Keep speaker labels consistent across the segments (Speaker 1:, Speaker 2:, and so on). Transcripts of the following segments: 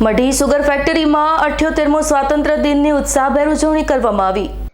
Speaker 1: મઢી sugar ફેક્ટરીમાં અઠ્યોતેરમો સ્વાતંત્ર્ય દિનની ઉત્સાહભેર ઉજવણી કરવામાં આવી.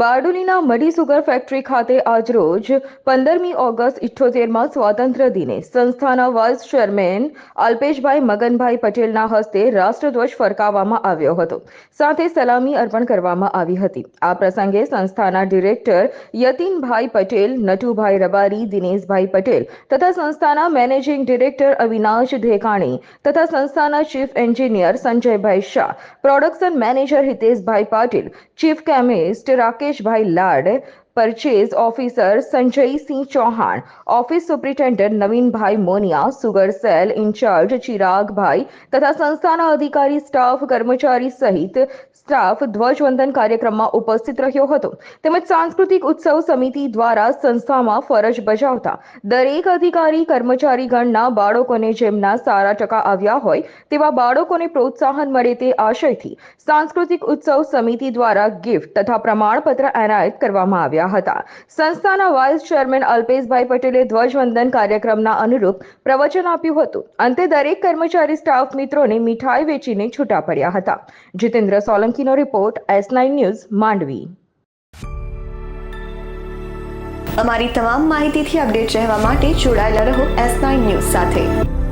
Speaker 2: બારડોલીના મડી સુગર ફેક્ટરી ખાતે આજરોજ પંદરમી ઓગસ્ટ ઇઠ્ઠોતેરમાં સ્વાતંત્ર્ય દિને સંસ્થાના વાઇસ ચેરમેન અલ્પેશભાઈ મગનભાઈ પટેલના હસ્તે રાષ્ટ્રધ્વજ ફરકાવવામાં આવ્યો હતો. સાથે સલામી અર્પણ કરવામાં આવી હતી. આ પ્રસંગે સંસ્થાના ડિરેક્ટર યતીનભાઈ પટેલ, નટુભાઈ રબારી, દિનેશભાઈ પટેલ તથા સંસ્થાના મેનેજિંગ ડિરેક્ટર અવિનાશ ઢેકાણી તથા સંસ્થાના chief engineer Sanjaybhai Shah, production manager Hiteshbhai Patil, chief chemist Rakeshbhai Lad purchase officer Sanjaysinh Chauhan office superintendent Navinbhai Moniya sugar sale incharge Chiragbhai તથા સંસ્થાના અધિકારી સ્ટાફ કર્મચારી સહિત સ્ટાફ ધ્વજવંદન કાર્યક્રમમાં ઉપસ્થિત રહ્યો હતો તેમજ સાંસ્કૃતિક ઉત્સવ સમિતિ દ્વારા સંસ્થામાં ફરજ બજાવતા દરેક અધિકારી, કર્મચારીગણના બાળકોને જેમના સારા ટકા આવ્યા હોય તેવા બાળકોને પ્રોત્સાહન મળે તે આશયથી સાંસ્કૃતિક ઉત્સવ સમિતિ દ્વારા ગિફ્ટ તથા પ્રમાણપત્ર એનાયત કરવામાં આવ્યા હતા. સંસ્થાના વાઇસ ચેરમેન અલ્પેશભાઈ પટેલે ધ્વજવંદન કાર્યક્રમના અનુરૂપ પ્રવચન આપ્યું હતું. અંતે દરેક કર્મચારી સ્ટાફ મિત્રોને મીઠાઈ વેચીને છૂટા પડ્યા હતા. Jitendra સોલંકીનો report S nine news, Mandvi.
Speaker 3: અમારી તમામ માહિતીથી અપડેટ રહેવા માટે જોડાયેલા રહો એસ નાઇન ન્યૂઝ સાથે.